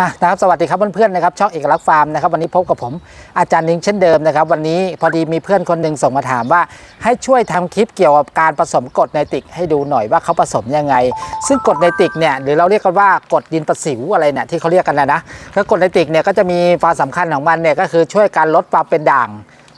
อะนะครับสวัสดีครับเพื่อนๆนะครับช่องเอกลักษณ์ฟาร์มนะครับวันนี้พบกับผมอาจารย์นิงเช่นเดิมนะครับวันนี้พอดีมีเพื่อนคนหนึ่งส่งมาถามว่า ให้ช่วยทำคลิปเกี่ยวกับการผสมกรดไนติกให้ดูหน่อยว่าเขาผสมยังไง ซึ่งกรดไนติกเนี่ยหรือเราเรียกกันว่ากรดดินประสิวอะไรเนี่ยที่เขาเรียกกันนะนะแล้วกรดไนติกเนี่ยก็จะมีความสำคัญของมันเนี่ยก็คือช่วยการลดความเป็นด่าง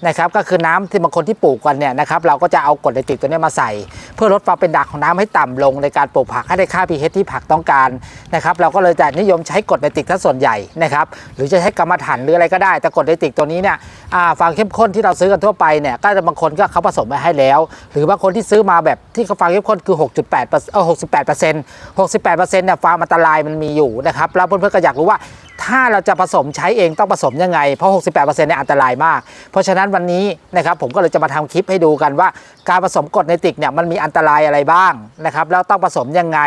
นะครับก็คือน้ำที่บางคนที่ปลูกกันเนี่ยนะครับเราก็จะเอากรดไนตริกตัวนี้มาใส่ เพื่อลดความเป็นด่างของน้ำให้ต่ำลงในการปลูกผักให้ได้ค่า pH ที่ผักต้องการนะครับเราก็เลยจะนิยมใช้กรดไนตริกถ้าส่วนใหญ่นะครับหรือจะใช้กรรมฐานหรืออะไรก็ได้ แต่กรดไนตริกตัวนี้เนี่ยอ่าฟางเข้มข้นที่เราซื้อกันทั่วไปเนี่ยก็จะบางคนก็เขาผสมไว้ให้แล้ว หรือบางคนที่ซื้อมาแบบที่เขาฟางเข้มข้นคือ 6.8เออ68เปอร์เซ็นต์68เปอร์เซ็นต์เนี่ยฟางอันตรายมันมีอยู่นะครับแล้วเพื่อนๆก็อยากรู้ว่า ถ้าเราจะผสมใช้เองต้องผสมยังไง เพราะ 68%เนี่ยอันตรายมาก เพราะฉะนั้นวันนี้นะครับผมก็เลยจะมาทำคลิปให้ดูกันว่า การผสมกรดไนติกเนี่ยมันมีอันตรายอะไรบ้างนะครับแล้วต้องผสมยังไง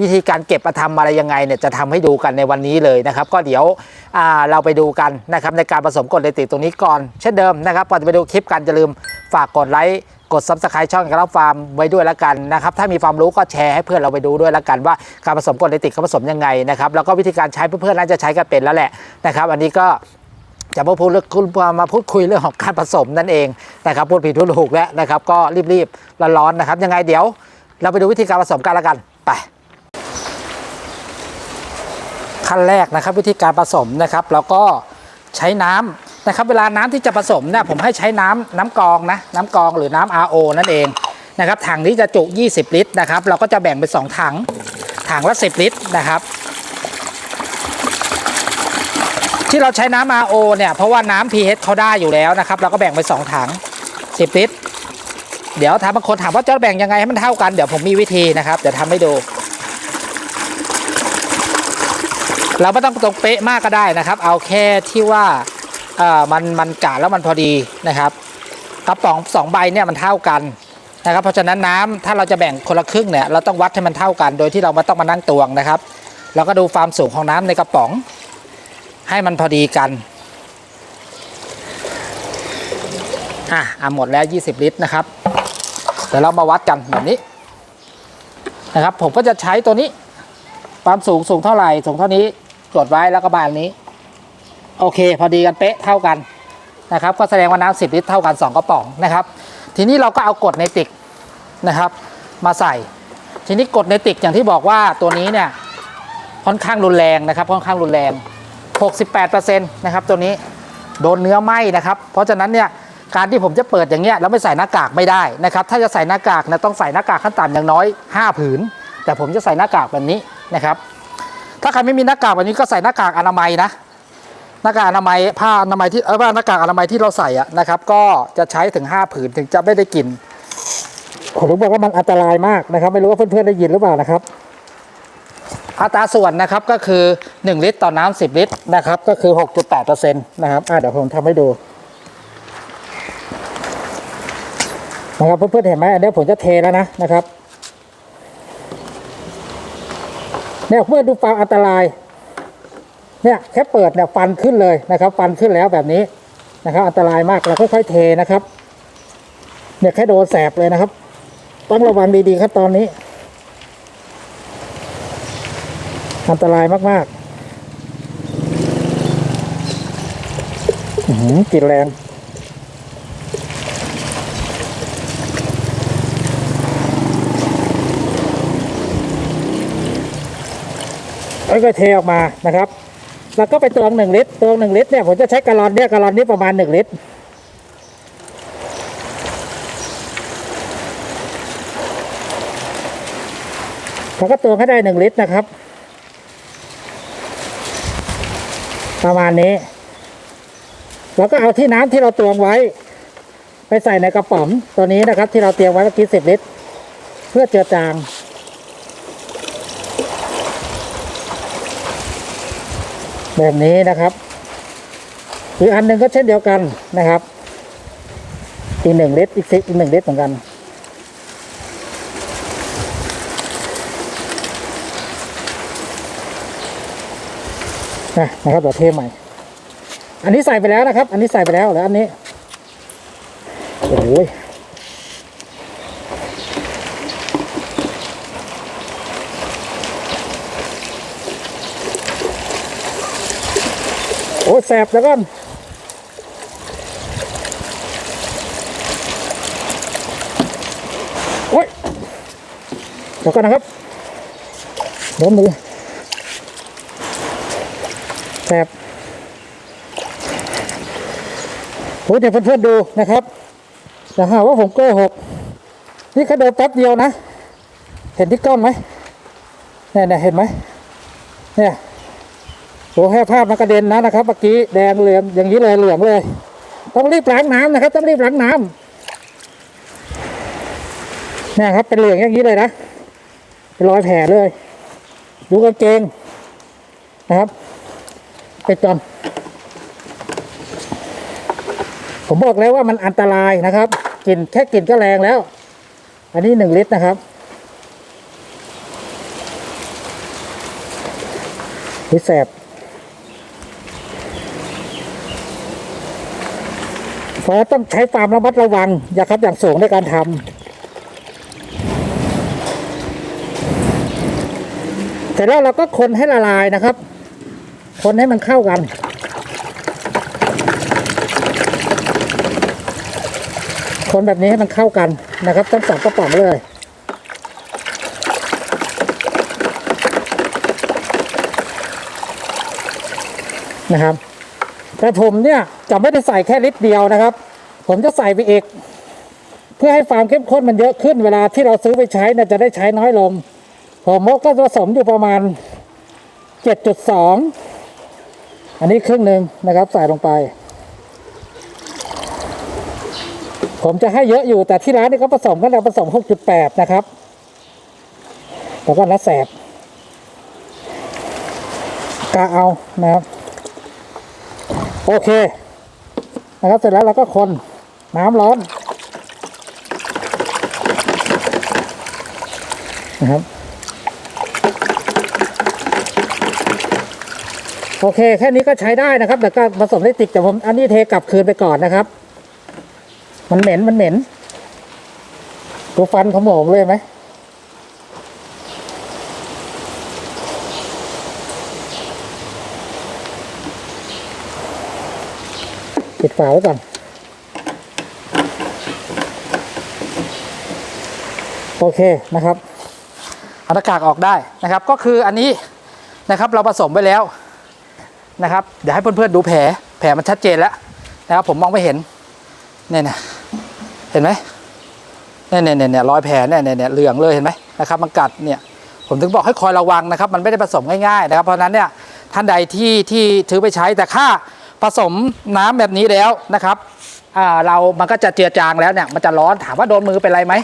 วิธีการเก็บมาทำอะไรยังไงเนี่ยจะทำให้ดูกันในวันนี้เลยนะครับ ก็เดี๋ยวเราไปดูกันนะครับในการผสมกรดไนติกตรงนี้ก่อน เช่นเดิมนะครับก่อนจะไปดูคลิปกันอย่าลืมฝากกดไลค์กดซับสไครต์ช่องกระฟาร์มไว้ด้วยละกันนะครับ ถ้ามีความรู้ก็แชร์ให้เพื่อนเราไปดูด้วยละกันว่าการผสมกรดไนติกเขาผสมยังไงนะครับ แล้วก็วิธีการใช้เพื่อนๆน่าจะใช้กันเป็นแล้วแหละนะครับอันนี้ก็จะมาพูดเรื่องคุณมาพูดคุยเรื่องของการผสมนั่นเองนะครับพูดผิดพูดถูกแล้วนะครับ ก็รีบๆร้อนๆนะครับ ยังไงเดี๋ยว เราไปดูวิธีการผสมกันละกันไปขั้นแรกนะครับวิธีการผสมนะครับ เราก็ใช้น้ำ นะครับเวลาน้ำที่จะผสมเนี่ยผมให้ใช้น้ำน้ำกองนะน้ำกองหรือน้ำ RO นั่นเองนะครับถังนี้จะจุ 20 ลิตรนะครับ เราก็จะแบ่งเป็น 2 ถัง ถังละ 10 ลิตรนะครับ ที่เราใช้น้ำ RO เนี่ยเพราะว่าน้ำ pH เขาได้อยู่แล้วนะครับ เราก็แบ่งเป็น2ถัง 10 ลิตร เดี๋ยวถ้าบางคนถามว่าจะแบ่งยังไงให้มันเท่ากันเดี๋ยวผมมีวิธีนะครับเดี๋ยวทำให้ดูเราไม่ต้องตรงเป๊ะมากก็ได้นะครับ เอาแค่ที่ว่า เอ่อมันมันกะแล้วมันพอดีนะครับกระป๋องสองใบเนี่ยมันเท่ากันนะครับ เพราะฉะนั้นน้ำถ้าเราจะแบ่งคนละครึ่งเนี่ยเราต้องวัดให้มันเท่ากัน โดยที่เราไม่ต้องมานั่งตวงนะครับเราก็ดูความสูงของน้ำในกระป๋อง ให้มันพอดีกันอะอะหมดแล้ว 20 ลิตรนะครับเดี๋ยวเรามาวัดกันแบบนี้นะครับ ผมก็จะใช้ตัวนี้ ความสูงสูงเท่าไหร่สูงเท่านี้กดไว้แล้วก็บานนี้ โอเค พอดีกันเป๊ะเท่ากันนะครับ ก็แสดงว่าน้ำสิบลิตรเท่ากัน 2กระป๋องนะครับ ทีนี้เราก็เอากดไนติกนะครับ มาใส่ ทีนี้กดไนติกอย่างที่บอกว่าตัวนี้เนี่ยค่อนข้างรุนแรงนะครับ ค่อนข้างรุนแรง 68%นะครับตัวนี้โดนเนื้อไหมนะครับ เพราะฉะนั้นเนี่ยการที่ผมจะเปิดอย่างเงี้ยแล้วไม่ใส่หน้ากากไม่ได้นะครับ ถ้าจะใส่หน้ากากนะต้องใส่หน้ากากขั้นต่ำอย่างน้อย 5 ผืน แต่ผมจะใส่หน้ากากแบบนี้นะครับ ถ้าใครไม่มีหน้ากากแบบนี้ก็ใส่หน้ากากอนามัยนะ น้ากากอนามัยผ้าอนามัยที่เออผ้าหน้ากากอนามัยที่เราใส่อะนะครับ ก็จะใช้ถึง 5 ผืนถึงจะไม่ได้กลิ่นผมบอกว่ามันอันตรายมากนะครับ ไม่รู้ว่าเพื่อนๆได้ยินหรือเปล่านะครับอัตราส่วนนะครับก็คือ 1 ลิตรต่อน้ำ10 ลิตรนะครับ ก็คือ 6.8%นะครับอะเดี๋ยวผมทำให้ดูนะครับเพื่อนๆเห็นไหมอันนี้ผมจะเทแล้วนะนะครับเนี่ยเพื่อนดูควาอันตราย เนี่ยแค่เปิดเนี่ยฟันขึ้นเลยนะครับ ฟันขึ้นแล้วแบบนี้นะครับ อันตรายมากเราค่อยๆเทนะครับ เนี่ยแค่โดนแสบเลยนะครับ ต้องระวังดีๆครับตอนนี้ อันตรายมากๆอื้อหือกลิ่นแรงแล้วก็เทออกมานะครับ แล้วก็ไปตวงหนึ่งลิตรตวงหนึ่งลิตรเนี่ยผมจะใช้กะลอนเนี่ยกะลอนนี้ประมาณหนึ่งลิตรผมก็ตวงให้ได้หนึ่งลิตรนะครับ ประมาณนี้ แล้วก็เอาที่น้ำที่เราตวงไว้ ไปใส่ในกระป๋องตัวนี้นะครับ ที่เราเตรียมไว้เมื่อกี้สิบลิตร เพื่อเจือจาง แบบนี้นะครับหรืออันหนึ่งก็เช่นเดียวกันนะครับ อีกหนึ่งลิตรอีกสิอีกหนึ่งลิตรเหมือนกัน นะนะครับเดี๋ยวเทใหม่ อันนี้ใส่ไปแล้วนะครับ อันนี้ใส่ไปแล้วแล้วอันนี้โอ้โโอ้แสบแล้วกันโอ้ยเดี๋ยวก่อนนะครับโดนมือแสบโอ้ยเดี๋ยวเพื่อนๆดูนะครับอย่าหาว่าผมโกหกนี่แค่เดินแป๊บเดียวนะ เห็นที่กล้องไหมเนี่ยเห็นไหมเนี่ย โอ้แค่ภาพมันกระเด็นนะนะครับเมื่อกี้แดงเหลืองอย่างนี้เลยเหลืองเลย ต้องรีบล้างน้ำนะครับ ต้องรีบล้างน้ำเนี่ยครับเป็นเหลืองอย่างนี้เลยนะเป็นรอยแผลเลย ดูกางเกงนะครับไปจอนผมบอกแล้วว่ามันอันตรายนะครับกลิ่นแค่กลิ่นก็แรงแล้ว อันนี้หนึ่งลิตรนะครับนี่แสบ เพราต้องใช้ความระมัดระวังอย่าครับอย่างสูงในการทำแต่แล้วเราก็คนให้ละลายนะครับ คนให้มันเข้ากันคนแบบนี้ให้มันเข้ากันนะครับต้องสับกระป๋องเลยนะครับ แต่ผมเนี่ยจะไม่ได้ใส่แค่ลิตรเดียวนะครับ ผมจะใส่ไปอีก เพื่อให้ความเข้มข้นมันเยอะขึ้นเวลาที่เราซื้อไปใช้เนี่ยจะได้ใช้น้อยลง ผมมกก็ผสมอยู่ประมาณ 7.2 อันนี้ครึ่งหนึ่งนะครับใส่ลงไป ผมจะให้เยอะอยู่แต่ที่ร้านนี่ก็ผสมกันแล้วผสม 6.8 นะครับแล้วก็นัดแสบกะเอานะครับ โอเคนะครับเสร็จแล้วเราก็คนน้ำร้อนนะครับโอเค แค่นี้ก็ใช้ได้นะครับ แต่ก็ผสมได้ติกแต่ผมอันนี้เทกลับคืนไปก่อนนะครับ มันเหม็นมันเหม็นดูฟันขโมงเลยไหม ปิดฝาไว้ก่อนโอเคนะครับเอาหน้ากากออกได้นะครับ ก็คืออันนี้นะครับเราผสมไว้แล้วนะครับ เดี๋ยวให้เพื่อนๆดูแผลแผลมันชัดเจนแล้วนะครับผมมองไม่เห็นเนี่ยนะเห็นไหมเนี่ยเนี่ยเนี่ยเนี่ยรอยแผลเนี่ยเนี่ยเนี่ยเหลืองเลยเห็นไหมนะครับมันกัดเนี่ยผมถึงบอกให้คอยระวังนะครับ มันไม่ได้ผสมง่ายๆนะครับ เพราะฉะนั้นเนี่ยท่านใดที่ที่ถือไปใช้แต่ค่า ผสมน้ำแบบนี้แล้วนะครับเรามันก็จะเจือจางแล้วเนี่ยมันจะร้อนถามว่าโดนมือเป็นไรไหม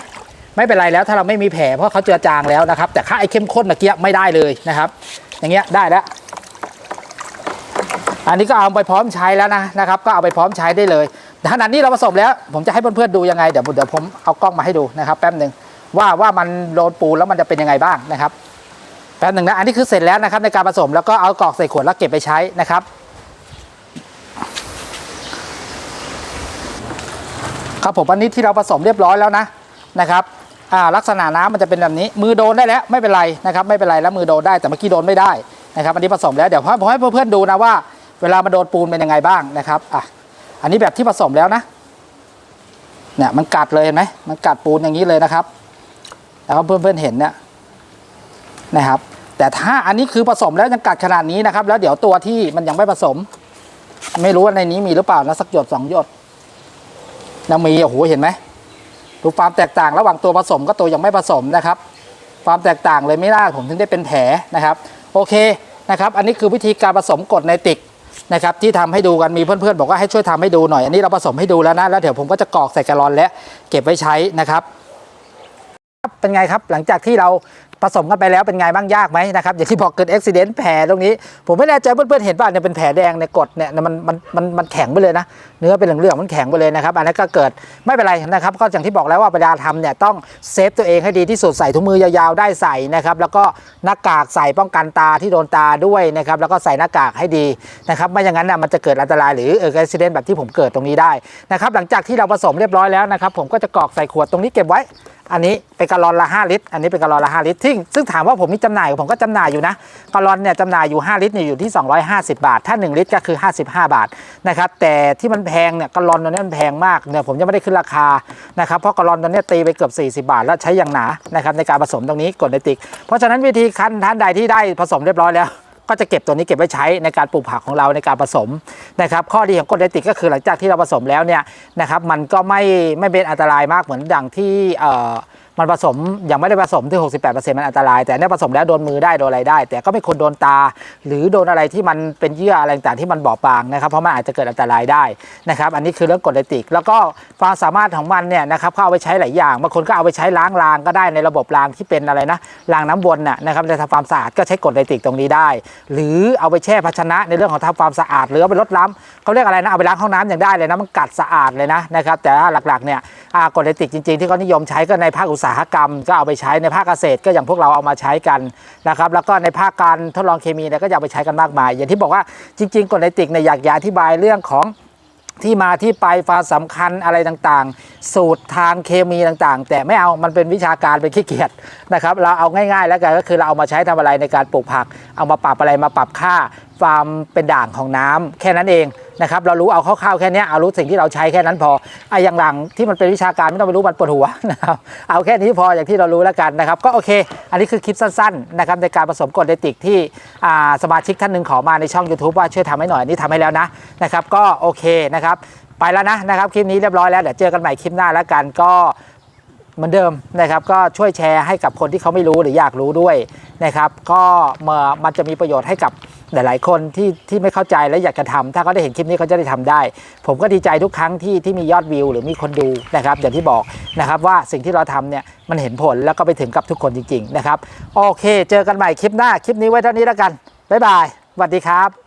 ไม่เป็นไรแล้วถ้าเราไม่มีแผลเพราะเขาเจือจางแล้วนะครับ แต่ค่าไอ้เข้มข้นตะเกียบไม่ได้เลยนะครับ อย่างเงี้ยได้แล้วอันนี้ก็เอาไปพร้อมใช้แล้วนะนะครับ ก็เอาไปพร้อมใช้ได้เลยขนาดนี้เราผสมแล้ว ผมจะให้เพื่อนๆดูยังไงเดี๋ยวเดี๋ยวผมเอากล้องมาให้ดูนะครับ แป๊บหนึ่งว่าว่ามันโดนปูนแล้วมันจะเป็นยังไงบ้างนะครับแป๊บหนึ่งนะอันนี้คือเสร็จแล้วนะครับในการผสมแล้วก็เอากรอกใส่ขวดแล้วเก็บไปใช้นะครับ ครับผมอันนี้ที่เราผสมเรียบร้อยแล้วนะนะครับอ่าลักษณะน้ำมันจะเป็นแบบนี้ มือโดนได้แล้วไม่เป็นไรนะครับไม่เป็นไรแล้วมือโดนได้แต่เมื่อกี้โดนไม่ได้นะครับอันนี้ผสมแล้วเดี๋ยวผมให้เพื่อนๆดูนะว่า เวลามาโดนปูนเป็นยังไงบ้างนะครับอะอันนี้แบบที่ผสมแล้วนะเนี่ยมันกัดเลยเห็นไหมมันกัดปูนอย่างนี้เลยนะครับแล้วเพื่อนๆเห็นเนี่ยนะครับ แต่ถ้าอันนี้คือผสมแล้วยังกัดขนาดนี้นะครับ แล้วเดี๋ยวตัวที่มันยังไม่ผสม ไม่รู้ว่าในนี้มีหรือเปล่านะสักหยดสองหยด ยังมีโอ้โหเห็นไหมดูความแตกต่างระหว่างตัวผสมก็ตัวยังไม่ผสมนะครับ ความแตกต่างเลยไม่น่าผมถึงได้เป็นแผลนะครับ โอเคนะครับ อันนี้คือวิธีการผสมกรดไนติกนะครับที่ทำให้ดูกันมีเพื่อนๆบอกว่าให้ช่วยทำให้ดูหน่อยอันนี้เราผสมให้ดูแล้วนะแล้วเดี๋ยวผมก็จะกรอกใส่แกลลอนและเก็บไว้ใช้นะครับ เป็นไงครับหลังจากที่เรา ผสมกันไปแล้วเป็นไงบ้างยากไหมนะครับอย่างที่บอกเกิดอุบิเหตุแผลตรงนี้ ผมไม่แน่ใจเพื่อนๆเห็นป่ะเนี่ยเป็นแผลแดงในยกดเนี่ยมันมันมันมันแข็งไปเลยนะ เนื้อเป็นเหลืองๆมันแข็งไปเลยนะครับอันนั้นก็เกิดไม่เป็นไรนะครับก็อย่างที่บอกแล้วว่าเวลาทำเนี่ยต้องเซฟตัวเองให้ดีที่สุดใส่ถุงมือยาวๆได้ใส่นะครับแล้วก็หน้ากากใส่ป้องกันตาที่โดนตาด้วยนะครับแล้วก็ใส่หน้ากากให้ดีนะครับไม่อย่างนั้นน่ะมันจะเกิดอันตรายหรือเอออุบิเหตุแบบที่ผมเกิดตรงนี้ได้นะครับหลังจากที่เราผสมเรียบร้อยแล้วนะครับผมก็จะกรอกใส่ขวดตรงนี้เก็บไว้ อันนี้เป็นกะลอนละ 5 ลิตร อันนี้เป็นกะลอนละ 5 ลิตรซึ่งซึ่งถามว่าผมมีจำหน่ายผมก็จำหน่ายอยู่นะกะลอนเนี่ยจำหน่ายอยู่ 5 ลิตรเนี่ยอยู่ที่ 250 บาท ถ้า 1 ลิตรก็คือ 55 บาทนะครับแต่ที่มันแพงเนี่ยกะลอนตัวนี้มันแพงมากเนี่ยผมยังไม่ได้ขึ้นราคานะครับเพราะกะลอนตัวนี้ตีไปเกือบ 40 บาท แล้วใช้อย่างหนานะครับในการผสมตรงนี้กดไนติก เพราะฉะนั้นวิธีคั้นท่านใดที่ได้ผสมเรียบร้อยแล้ว ก็จะเก็บตัวนี้เก็บไว้ใช้ในการปลูกผักของเราในการผสมนะครับข้อดีของกรดไนติกก็คือหลังจากที่เราผสมแล้วเนี่ยนะครับมันก็ไม่ไม่เป็นอันตรายมากเหมือนดังที่ มันผสมยังไม่ได้ผสมที่68%มันอันตราย แต่เนี่ยผสมแล้วโดนมือได้โดนอะไรได้ แต่ก็ไม่ควรโดนตา หรือโดนอะไรที่มันเป็นเยื่ออะไรต่างที่มันบอบบางนะครับเพราะมันอาจจะเกิดอันตรายได้นะครับอันนี้คือเรื่องกรดไนติก แล้วก็ความสามารถของมันเนี่ยนะครับเขาเอาไปใช้หลายอย่างบางคนก็เอาไปใช้ล้างรางก็ได้ในระบบรางที่เป็นอะไรนะรางน้ำวนน่ะนะครับในทำความสะอาดก็ใช้กรดไนติกตรงนี้ได้ หรือเอาไปแช่ภาชนะในเรื่องของทำความสะอาด หรือเอาไปลดล้ำเขาเรียกอะไรนะเอาไปล้างห้องน้ำอย่างได้เลยนะมันกัดสะอาดเลยนะนะครับแต่หลักๆเนี่ยกรดไนติกจริง ๆที่เขานิยมใช้ก็ในภาคอุตสาหกรรมก็เอาไปใช้ในภาคเกษตรก็อย่างพวกเราเอามาใช้กันนะครับแล้วก็ในภาคการทดลองเคมีเนี่ยก็จะเอาไปใช้กันมากมาย อย่างที่บอกว่าจริง ๆกรดไนติกเนี่ยอยากจะอธิบายเรื่องของที่มาที่ไปความสำคัญอะไรต่างๆ สูตรทางเคมีต่างๆ แต่ไม่เอามันเป็นวิชาการเป็นขี้เกียจนะครับเราเอาง่ายๆ แล้วกันก็คือเราเอามาใช้ทำอะไรในการปลูกผัก เอามาปรับอะไรมาปรับค่าความเป็นด่างของน้ำแค่นั้นเอง นะครับเรารู้เอาคร่าวๆแค่นี้เอารู้สิ่งที่เราใช้แค่นั้นพอไอ้อย่างหลังที่มันเป็นวิชาการไม่ต้องไปรู้มันปวดหัวนะครับเอาแค่นี้พออย่างที่เรารู้แล้วกันนะครับก็โอเค อันนี้คือคลิปสั้นๆนะครับในการผสมกรดไนติกที่สมาชิกท่านหนึ่งขอมาในช่อง YouTube ว่าช่วยทำให้หน่อยอันนี่ทำให้แล้วนะนะครับก็โอเคนะครับไปแล้วนะนะครับคลิปนี้เรียบร้อยแล้วเดี๋ยวเจอกันใหม่คลิปหน้าแล้วกันก็เหมือนเดิมนะครับก็ช่วยแชร์ให้กับคนที่เขาไม่รู้หรืออยากรู้ด้วยนะครับก็มันจะมีประโยชน์ให้กับ หลายๆคนที่ที่ไม่เข้าใจและอยากจะทำถ้าเขาได้เห็นคลิปนี้เขาจะได้ทำได้ ผมก็ดีใจทุกครั้งที่ที่มียอดวิว หรือมีคนดูนะครับอย่างที่บอกนะครับว่าสิ่งที่เราทำเนี่ยมันเห็นผลแล้วก็ไปถึงกับทุกคนจริงๆนะครับโอเค เจอกันใหม่คลิปหน้าคลิปนี้ไว้เท่านี้แล้วกันบ๊ายบายสวัสดีครับ